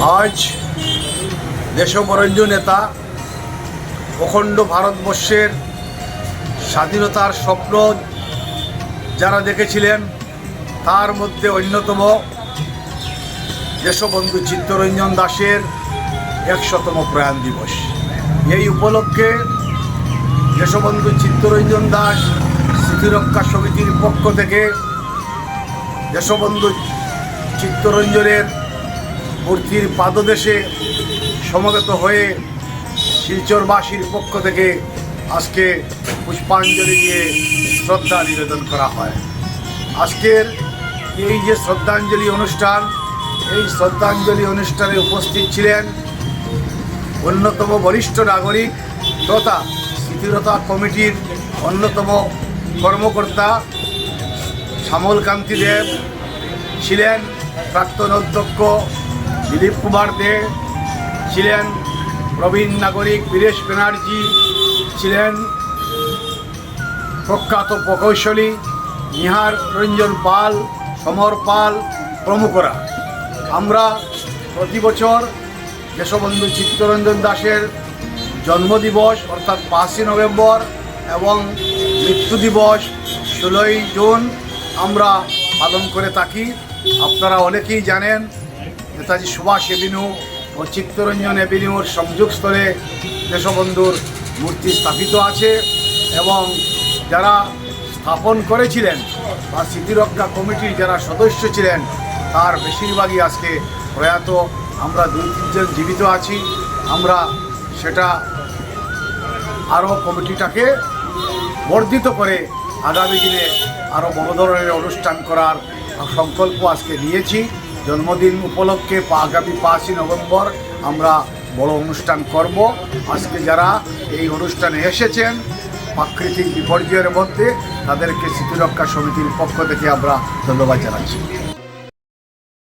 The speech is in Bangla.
আজ দেশবরেণ্য নেতা, অখণ্ড ভারতবর্ষের স্বাধীনতার স্বপ্ন যারা দেখেছিলেন, তার মধ্যে অন্যতম দেশবন্ধু চিত্তরঞ্জন দাসের একশতম প্রয়াণ দিবস। এই উপলক্ষে দেশবন্ধু চিত্তরঞ্জন দাস স্মৃতিরক্ষা সমিতির পক্ষ থেকে দেশবন্ধু চিত্তরঞ্জনের মূর্তির পাদদেশে সমবেত হয়ে শিলচরবাসীর পক্ষ থেকে আজকে পুষ্পাঞ্জলি দিয়ে শ্রদ্ধা নিবেদন করা হয়। আজকের এই যে শ্রদ্ধাঞ্জলি অনুষ্ঠান, এই শ্রদ্ধাঞ্জলি অনুষ্ঠানে উপস্থিত ছিলেন অন্যতম বরিষ্ঠ নাগরিক তথা স্মৃতিরতা কমিটির অন্যতম কর্মকর্তা শ্যামল কান্তি দেব। ছিলেন প্রাক্তন অধ্যক্ষ দিলীপ কুমার দে ছিলেন প্রবীণ নাগরিক বীরেশ ব্যানার্জি, ছিলেন প্রখ্যাত প্রকৌশলী নিহার রঞ্জন পাল, সমর পাল প্রমুখরা। আমরা প্রতি বছর দেশবন্ধু চিত্তরঞ্জন দাসের জন্মদিবস, অর্থাৎ পাঁচই নভেম্বর এবং মৃত্যু দিবস ষোলোই জুন আমরা পালন করে থাকি। আপনারা অনেকেই জানেন নেতাজি সুভাষ এভিনিউ ও চিত্তরঞ্জন এভিনিউর সংযোগস্থলে দেশবন্ধুর মূর্তি স্থাপিত আছে এবং যারা স্থাপন করেছিলেন বা স্মৃতিরক্ষা কমিটির যারা সদস্য ছিলেন, তার বেশিরভাগই আজকে প্রয়াত। আমরা দুই, তিনজন জীবিত আছি। আমরা সেটা আরও কমিটিটাকে বর্ধিত করে আগামী দিনে আরও বড় ধরনের অনুষ্ঠান করার সংকল্প আজকে নিয়েছি। জন্মদিন উপলক্ষে আগামী পাঁচই নভেম্বর আমরা বড় অনুষ্ঠান করব। আজকে যারা এই অনুষ্ঠানে এসেছেন, প্রাকৃতিক বিপর্যয়ের মধ্যে তাদেরকে স্মৃতিরক্ষা সমিতির পক্ষ থেকে আমরা ধন্যবাদ জানাচ্ছি।